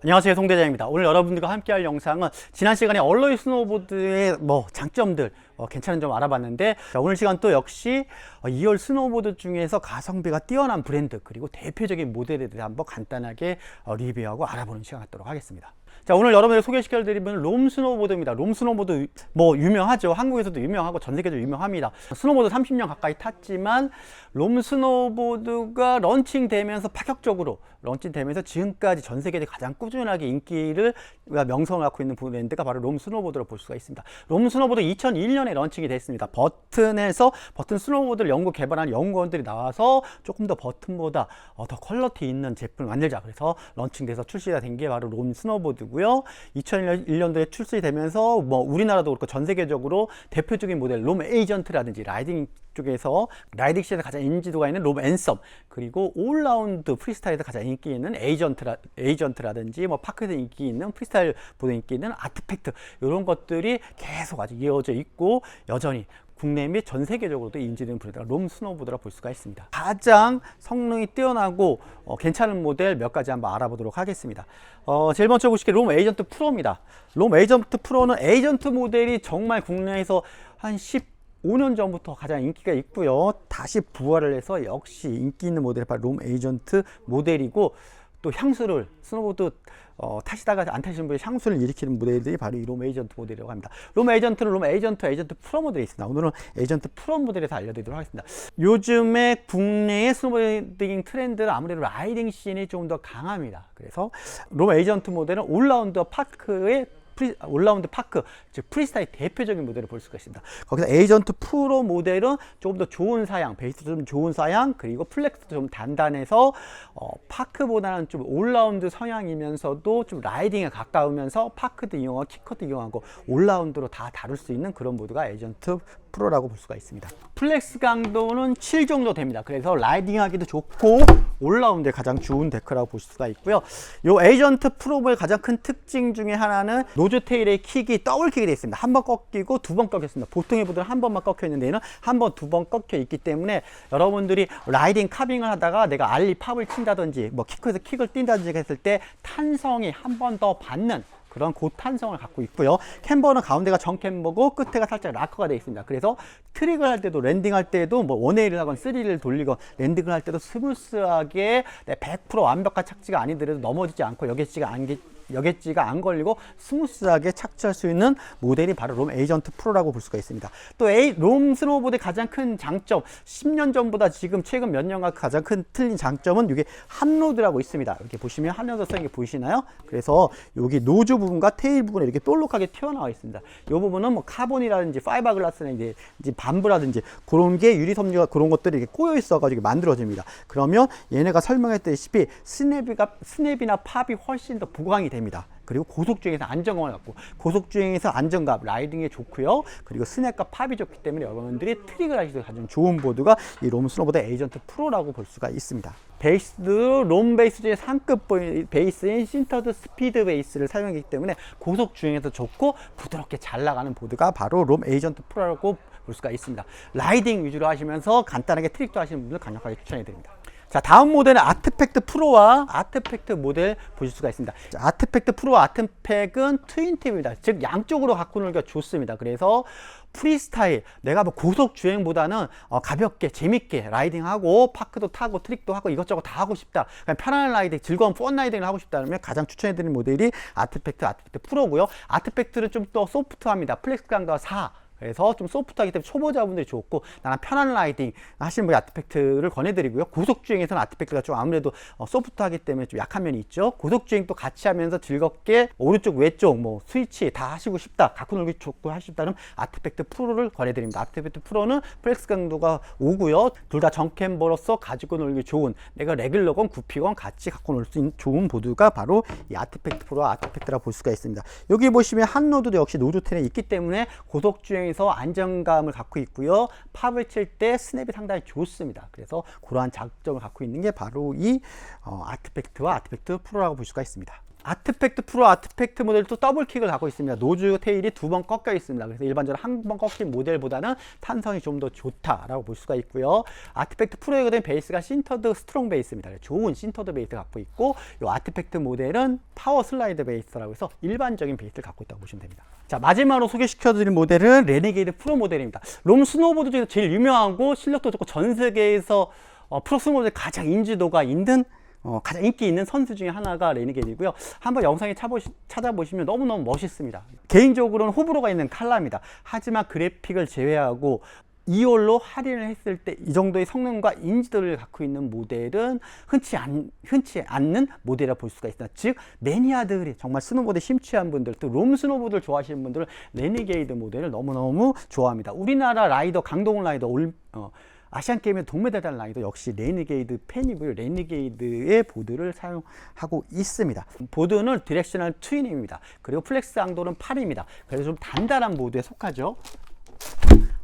안녕하세요 송대장입니다. 오늘 여러분들과 함께 할 영상은 지난 시간에 얼로이 스노보드의 뭐 장점들 어, 괜찮은 점 알아봤는데 자, 오늘 시간 또 역시 어, 2열 스노보드 중에서 가성비가 뛰어난 브랜드 그리고 대표적인 모델에 대해 한번 간단하게 어, 리뷰하고 알아보는 시간 갖도록 하겠습니다 자 오늘 여러분들 소개시켜 드리는 롬 스노보드입니다. 롬 스노보드 뭐 유명하죠. 한국에서도 유명하고 전 세계적으로 유명합니다. 스노보드 30년 가까이 탔지만 롬 스노보드가 런칭되면서 파격적으로 런칭되면서 지금까지 전 세계에 가장 꾸준하게 인기를 명성을 갖고 있는 브랜드가 바로 롬 스노보드로 볼 수가 있습니다. 롬 스노보드 2001년에 런칭이 됐습니다. 버튼에서 버튼 스노보드를 연구 개발한 연구원들이 나와서 조금 더 버튼보다 어, 더 퀄리티 있는 제품을 만들자. 그래서 런칭돼서 출시가 된 게 바로 롬 스노보드 고요. 2001년도에 출시되면서 뭐 우리나라도 그렇고 전 세계적으로 대표적인 모델 롬 에이전트라든지 라이딩 쪽에서 라이딩 시에서 가장 인지도가 있는 롬 앤썸 그리고 올라운드 프리스타일에서 가장 인기 있는 에이전트라, 에이전트라든지 뭐 파크에서 인기 있는 프리스타일 보다 인기 있는 아트팩트 이런 것들이 계속 아직 이어져 있고 여전히 국내 및 전 세계적으로도 인지되는 브랜드가 롬 스노보드라 볼 수가 있습니다. 가장 성능이 뛰어나고 어, 괜찮은 모델 몇 가지 한번 알아보도록 하겠습니다. 어, 제일 먼저 보시게 롬 에이전트 프로입니다. 롬 에이전트 프로는 에이전트 모델이 정말 국내에서 한 10, 5년 전부터 가장 인기가 있고요. 다시 부활을 해서 역시 인기 있는 모델이 바로 롬 에이전트 모델이고 또 향수를 스노보드 어, 타시다가 안 타시는 분이 향수를 일으키는 모델들이 바로 이 롬 에이전트 모델이라고 합니다. 롬 에이전트는 롬 에이전트, 에이전트 프로 모델이 있습니다. 오늘은 에이전트 프로 모델에서 알려드리도록 하겠습니다. 요즘에 국내의 스노보딩 트렌드는 아무래도 라이딩 씬이 좀 더 강합니다. 그래서 롬 에이전트 모델은 올라운드 파크의 프리, 올라운드 파크, 즉 프리스타일 대표적인 모델을 볼 수가 있습니다. 거기서 에이전트 프로 모델은 조금 더 좋은 사양, 베이스 좀 좋은 사양, 그리고 플렉스도 좀 단단해서 어, 파크보다는 좀 올라운드 성향이면서도 좀 라이딩에 가까우면서 파크도 이용하고 키커도 이용하고 올라운드로 다 다룰 수 있는 그런 모드가 에이전트 프로라고 볼 수가 있습니다. 플렉스 강도는 7 정도 됩니다. 그래서 라이딩하기도 좋고 올라운드에 가장 좋은 데크라고 볼 수가 있고요. 이 에이전트 프로의 가장 큰 특징 중에 하나는 노즈 테일의 킥이 더블 킥이 되어 있습니다. 한 번 꺾이고 두 번 꺾였습니다. 보통의 보드는 한 번만 꺾여 있는데 얘는 한 번, 두 번 꺾여 있기 때문에 여러분들이 라이딩 카빙을 하다가 내가 알리 팝을 친다든지 뭐 키크에서 킥을 뛴다든지 했을 때 탄성이 한 번 더 받는 그런 고탄성을 갖고 있고요. 캠버는 가운데가 정캠버고 끝에가 살짝 락커가 되어 있습니다. 그래서 트릭을 할 때도 랜딩할 때도 뭐 원웨이를 하건 쓰리를 돌리건 랜딩을 할 때도 스무스하게 100% 완벽한 착지가 아니더라도 넘어지지 않고 여객지가 안 여객지가 안 걸리고 스무스하게 착지할 수 있는 모델이 바로 롬 에이전트 프로라고 볼 수가 있습니다. 또 에이, 롬 스노보드의 가장 큰 장점, 10년 전보다 지금 최근 몇 년간 가장 큰 틀린 장점은 이게 한로드라고 있습니다. 이렇게 보시면 한로드 게 보이시나요? 그래서 여기 노즈 부분과 테일 부분에 이렇게 볼록하게 튀어나와 있습니다. 이 부분은 뭐 카본이라든지 파이버 글라스나 이제, 반부라든지 그런 게 유리 섬유가 그런 것들이 이렇게 꼬여 있어가지고 만들어집니다. 그러면 얘네가 설명했다시피 스냅이가 스냅이나 팝이 훨씬 더 보강이 됩니다. 됩니다. 그리고 고속주행에서 안정감을 갖고 고속주행에서 안정감 라이딩에 좋고요. 그리고 스냅과 팝이 좋기 때문에 여러분들이 트릭을 하시기 가장 좋은 보드가 이 롬 스노보드 에이전트 프로라고 볼 수가 있습니다. 베이스도 롬 베이스 중에 상급 베이스인 신터드 스피드 베이스를 사용하기 때문에 고속 주행에서 좋고 부드럽게 잘 나가는 보드가 바로 롬 에이전트 프로라고 볼 수가 있습니다. 라이딩 위주로 하시면서 간단하게 트릭도 하시는 분들 강력하게 추천해 드립니다. 자, 다음 모델은 아트팩트 프로와 아트팩트 모델 보실 수가 있습니다. 자, 아트팩트 프로와 아트팩은 트윈팁입니다. 즉, 양쪽으로 갖고 놀기가 좋습니다. 그래서 프리스타일, 내가 뭐 고속 주행보다는 어, 가볍게, 재밌게 라이딩하고 파크도 타고 트릭도 하고 이것저것 다 하고 싶다. 그냥 편안한 라이딩, 즐거운 펀 라이딩을 하고 싶다면 가장 추천해드리는 모델이 아트팩트, 아트팩트 프로고요. 아트팩트는 좀 더 소프트합니다. 플렉스 강도가 4. 그래서 좀 소프트하기 때문에 초보자분들이 좋고 나는 편한 라이딩 하시는 분이 아트팩트를 권해드리고요. 고속주행에서는 아트팩트가 좀 아무래도 어, 소프트하기 때문에 좀 약한 면이 있죠. 고속주행도 같이 하면서 즐겁게 오른쪽 왼쪽 뭐 스위치 다 하시고 싶다. 갖고 놀기 좋고 하고 싶다면 아트팩트 프로를 권해드립니다. 아트팩트 프로는 플렉스 강도가 5고요. 둘 다 정캠버로서 가지고 놀기 좋은 내가 레귤러건 구피건 같이 갖고 놀 수 있는 좋은 보드가 바로 이 아트팩트 프로 아트팩트라 볼 수가 있습니다. 여기 보시면 한 노드도 역시 노드 텐에 있기 때문에 고속주행 에서 안정감을 갖고 있고요. 팝을 칠 때 스냅이 상당히 좋습니다. 그래서 그러한 장점을 갖고 있는 게 바로 이 어, 아트팩트와 아트팩트 프로라고 볼 수가 있습니다. 아트팩트 프로 아트팩트 모델 또 더블킥을 갖고 있습니다. 노즈 테일이 두 번 꺾여 있습니다. 그래서 일반적으로 한 번 꺾인 모델보다는 탄성이 좀 더 좋다라고 볼 수가 있고요. 아트팩트 프로에 된 베이스가 신터드 스트롱 베이스입니다. 좋은 신터드 베이스 갖고 있고 이 아트팩트 모델은 파워 슬라이드 베이스라고 해서 일반적인 베이스를 갖고 있다고 보시면 됩니다. 자 마지막으로 소개시켜드릴 모델은 레니게이드 프로 모델입니다. 롬 스노보드 중에서 제일 유명하고 실력도 좋고 전 세계에서 어, 프로 스노보드 가장 인지도가 있는 어, 가장 인기 있는 선수 중에 하나가 레니게이드고요. 한번 영상에 차보시, 찾아보시면 너무너무 멋있습니다. 개인적으로는 호불호가 있는 칼라입니다. 하지만 그래픽을 제외하고 2월로 할인을 했을 때 이 정도의 성능과 인지도를 갖고 있는 모델은 흔치, 않, 흔치 않는 모델이라 볼 수가 있습니다. 즉 매니아들이 정말 스노보드에 심취한 분들 또 롬 스노보드를 좋아하시는 분들은 레니게이드 모델을 너무너무 좋아합니다. 우리나라 라이더 강동원 라이더 올, 어, 아시안 게임의 동메달 단 라이더 역시 레니게이드 팬이고요. 레니게이드의 보드를 사용하고 있습니다. 보드는 디렉셔널 트윈입니다. 그리고 플렉스 강도는 8입니다. 그래서 좀 단단한 보드에 속하죠.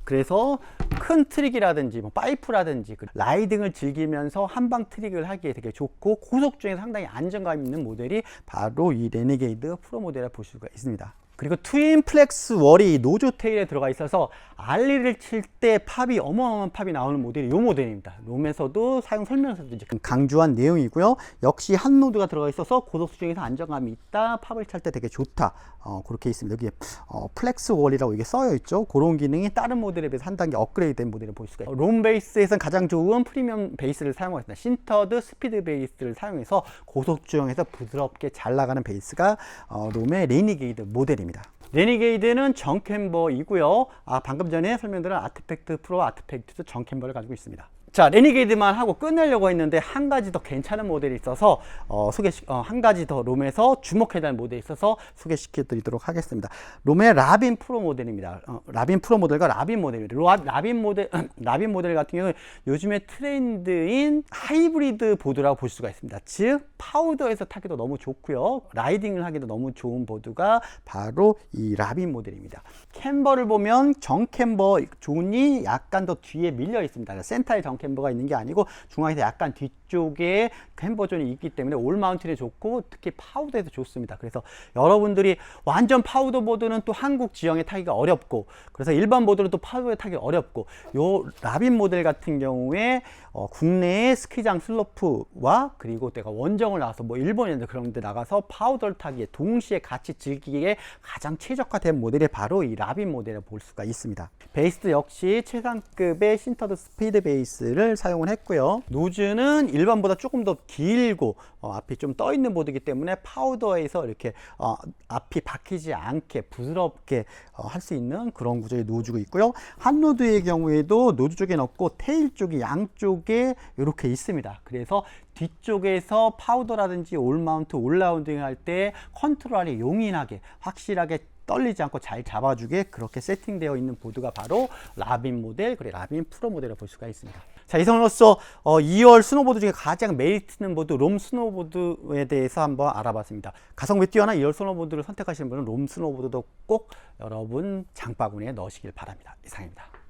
그래서 큰 트릭이라든지 뭐 파이프라든지 그 라이딩을 즐기면서 한방 트릭을 하기에 되게 좋고 고속 중에 상당히 안정감 있는 모델이 바로 이 레니게이드 프로 모델을 볼 수가 있습니다. 그리고 트윈 플렉스 월이 노조 테일에 들어가 있어서 알리를 칠 때 팝이 어마어마한 팝이 나오는 모델이 이 모델입니다. 롬에서도 사용 설명서도 이제 강조한 내용이고요. 역시 한 노드가 들어가 있어서 고속 수 중에서 안정감이 있다. 팝을 찰 때 되게 좋다. 어, 그렇게 있습니다. 여기에 어, 플렉스 월이라고 이게 써여 있죠. 그런 기능이 다른 모델에 비해서 한 단계 업그레이드된 모델을 볼 수가 있어요. 롬 베이스에서는 가장 좋은 프리미엄 베이스를 사용하겠습니다. 신터드 스피드 베이스를 사용해서 고속 주행에서 부드럽게 잘 나가는 베이스가 어, 롬의 레니게이드 모델입니다. 레니게이드는 정캠버이고요. 아, 방금 전에 설명드린 아트팩트 프로 아트팩트도 정캠버를 가지고 있습니다. 자, 레니게이드만 하고 끝내려고 했는데 한 가지 더 괜찮은 모델이 있어서 어, 소개 어, 한 가지 더 롬에서 주목해야 될 모델이 있어서 소개시켜 드리도록 하겠습니다. 롬의 라빈 프로 모델입니다. 어, 라빈 프로 모델과 라빈 모델입니다. 라, 라빈 모델 라빈 모델 같은 경우는 요즘에 트렌드인 하이브리드 보드라고 볼 수가 있습니다. 즉 파우더에서 타기도 너무 좋고요. 라이딩을 하기도 너무 좋은 보드가 바로 이 라빈 모델입니다. 캠버를 보면 정 캠버 존이 약간 더 뒤에 밀려 있습니다. 센터에 정캠 버가 있는 게 아니고 중앙에서 약간 뒤쪽에 캠버 존이 있기 때문에 올 마운틴에 좋고 특히 파우더에서 좋습니다. 그래서 여러분들이 완전 파우더 보드는 또 한국 지형에 타기가 어렵고 그래서 일반 보드는 또 파우더에 타기 어렵고 요 라빈 모델 같은 경우에 어, 국내의 스키장 슬로프와 그리고 내가 원정을 나가서 뭐 일본이나 그런 데 나가서 파우더를 타기에 동시에 같이 즐기기에 가장 최적화된 모델이 바로 이 라빈 모델을 볼 수가 있습니다. 베이스 역시 최상급의 신터드 스피드 베이스 를 사용을 했고요. 노즈는 일반보다 조금 더 길고 어, 앞이 좀 떠 있는 보드이기 때문에 파우더에서 이렇게 어, 앞이 박히지 않게 부드럽게 어, 할 수 있는 그런 구조의 노즈가 있고요. 한 노드의 경우에도 노즈 쪽에 넣고 테일 쪽이 양쪽에 이렇게 있습니다. 그래서 뒤쪽에서 파우더라든지 올마운트 올라운딩 할 때 컨트롤이 용인하게 확실하게 떨리지 않고 잘 잡아주게 그렇게 세팅되어 있는 보드가 바로 라빈 모델 그리고 라빈 프로 모델을 볼 수가 있습니다. 자 이상으로서 어, 2월 스노보드 중에 가장 메리트 있는 보드 롬 스노보드에 대해서 한번 알아봤습니다. 가성비 뛰어난 2월 스노보드를 선택하시는 분은 롬 스노보드도 꼭 여러분 장바구니에 넣으시길 바랍니다. 이상입니다.